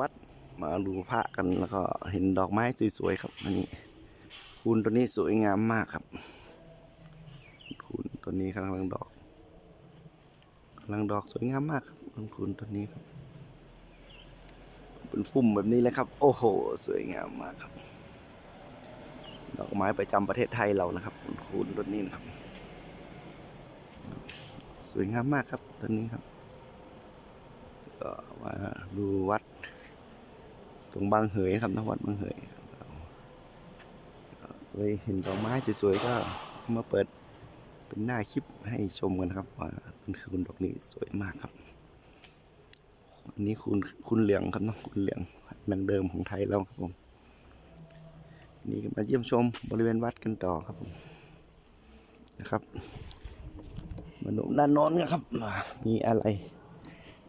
วัดมาดูพระกันแล้วก็เห็นดอกไม้สวยๆครับอันนี้คุณตัวนี้สวยงามมากครับคุณตัวนี้กำลังดอกกำลังดอกสวยงามมากครับคุณตัวนี้ครับเป็นพุ่มแบบนี้เลยครับ โอ้โห สวยงามมากครับ ดอกไม้ประจำประเทศไทยเรานะครับคุณคุณต้นนี้นะครับ สวยงามมากครับต้นนี้ครับ ก็มาดูวัด ตรงบางเหยครับนวัดบางเหยเลยเห็นดอกไม้สวยๆก็มาเปิดเป็นหน้าคลิปให้ชมกันครับว่าคุณคุณดอกนี้สวยมากครับอันนี้คุณคุณเหลืองครับเนาะคุณเหลืองดังเดิมของไทยเราครับผมนี่มาเยี่ยมชมบริเวณวัดกันต่อครับผมนะครับมาดูด้านโน้นกันครับ มีอะไร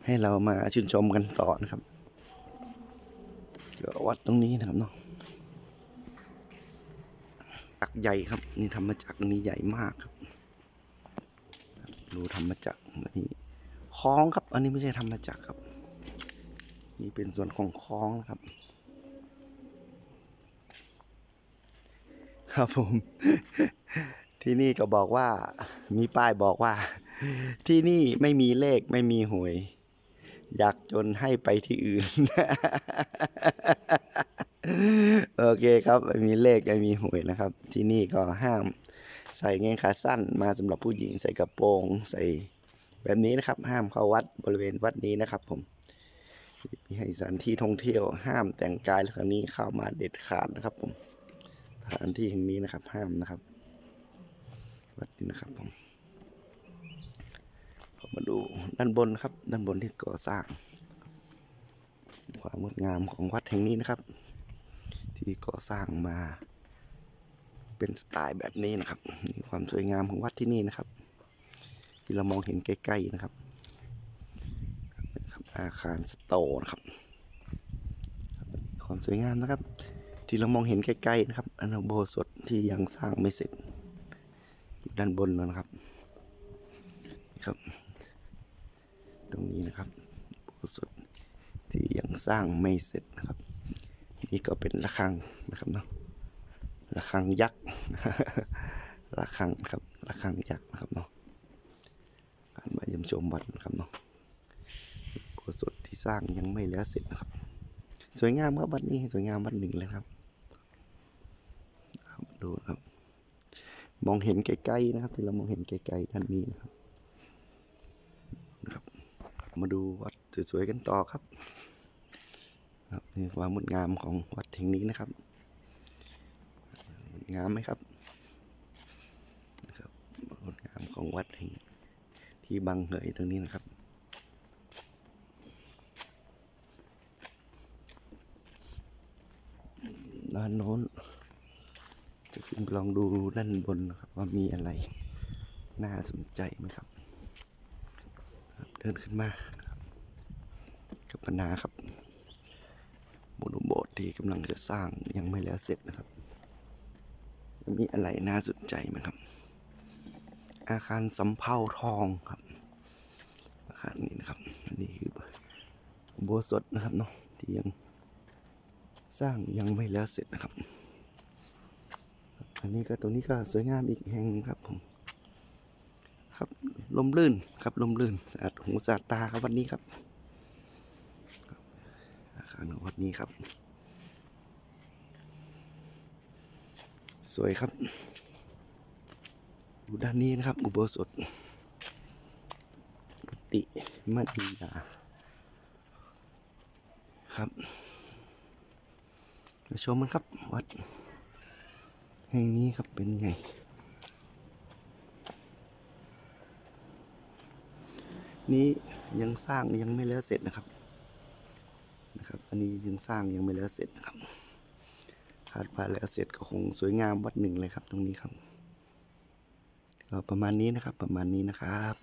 ให้เรามาชื่นชมกันต่อนะครับ วัดตรงนี้นะครับเนาะจักใหญ่ครับ นี่ธรรมจักนี่ใหญ่มากครับดูธรรมจักนนี้คล้องครับ อันนี้ไม่ใช่ธรรมจักครับ นี่เป็นส่วนของคล้องนะครับ ครับผม ที่นี่ก็บอกว่า มีป้ายบอกว่า ที่นี่ไม่มีเลขไม่มีหวย อยากจนให้ไปที่อื่น โอเคครับมีเลขมีหวยนะครับ ที่นี่ก็ห้ามใส่เงงขาสั้นมาสำหรับผู้หญิงใส่กระโปรงใส่แบบนี้นะครับ ห้ามเข้าวัดบริเวณวัดนี้นะครับ ผมมีให้สถานที่ท่องเที่ยว ห้ามแต่งกายลักษณะนี้เข้ามาเด็ดขาดนะครับ ผมสถานที่แห่งนี้นะครับ ห้ามนะครับ วัดนี้นะครับผม ด้านบนครับ ด้านบนที่ก่อสร้าง ความงดงามของวัดแห่งนี้นะครับ ที่ก่อสร้างมา เป็นสไตล์แบบนี้นะครับนี่ความสวยงามของวัดที่นี่นะครับ ที่เรามองเห็นใกล้ๆนะครับครับอาคารสโตนะครับ ความสวยงามนะครับ ที่เรามองเห็นใกล้ๆนะครับอนโบสถที่ยังสร้างไม่เสร็จด้านบนนะครับนี่ครับ ตรงนี้นะครับอุโสถที่ยังสร้างไม่เสร็จนะครับ นี่ก็เป็นระฆังนะครับเนาะระฆังยักษ์ระฆังครับระฆังยักษ์นะครับเนาะการมาเยี่ยมชมวัดนะครับเนาะอุโสถที่สร้างยังไม่แล้วเสร็จนะครับ สวยงามครับวัดนี้สวยงามวัดหนึ่งเลยครับมาดูครับ มองเห็นไกลๆนะครับที่เรามองเห็นไกลๆด้านนี้นะครับ มาดูวัดสวยๆกันต่อครับ ครับนี่ความงดงามของวัดแห่งนี้นะครับงดงามไหมครับนะครับงดงามของวัดแห่งที่บางเหยตรงนี้นะครับด้านโน้น จะขึ้นไปลองดูด้านบนนะครับว่ามีอะไร น่าสนใจไหมครับ ดินขึ้นมานะครับกับปนาครับโบสถ์โบสที่กำลังจะสร้างยังไม่แล้วเสร็จนะครับ มีอะไรน่าสนใจไหมครับ อาคารสำเภาทองครับ อาคารนี้นะครับอันนี้คืออุโบสถนะครับเนาะที่ยังสร้างยังไม่แล้วเสร็จนะครับ อันนี้ก็ตรงนี้ก็สวยงามอีกแห่งครับผม ครับลมลื่นครับลมลื่นสะอาดหูสะอาดตาครับวันนี้ครับอาคารของวัดนี้ครับ สวยครับดูด้านนี้นะครับ อุโบสถกุฏิมณียาครับมาชมมันครับวัด แห่งนี้ครับเป็นไง นี้ยังสร้างยังไม่แล้วเสร็จนะครับนะครับ อันนี้ยังสร้างยังไม่แล้วเสร็จนะครับคาดว่าแล้วเสร็จก็คงสวยงามวัดหนึ่งเลยครับ ตรงนี้ครับก็ประมาณนี้นะครับ ประมาณนี้นะครับ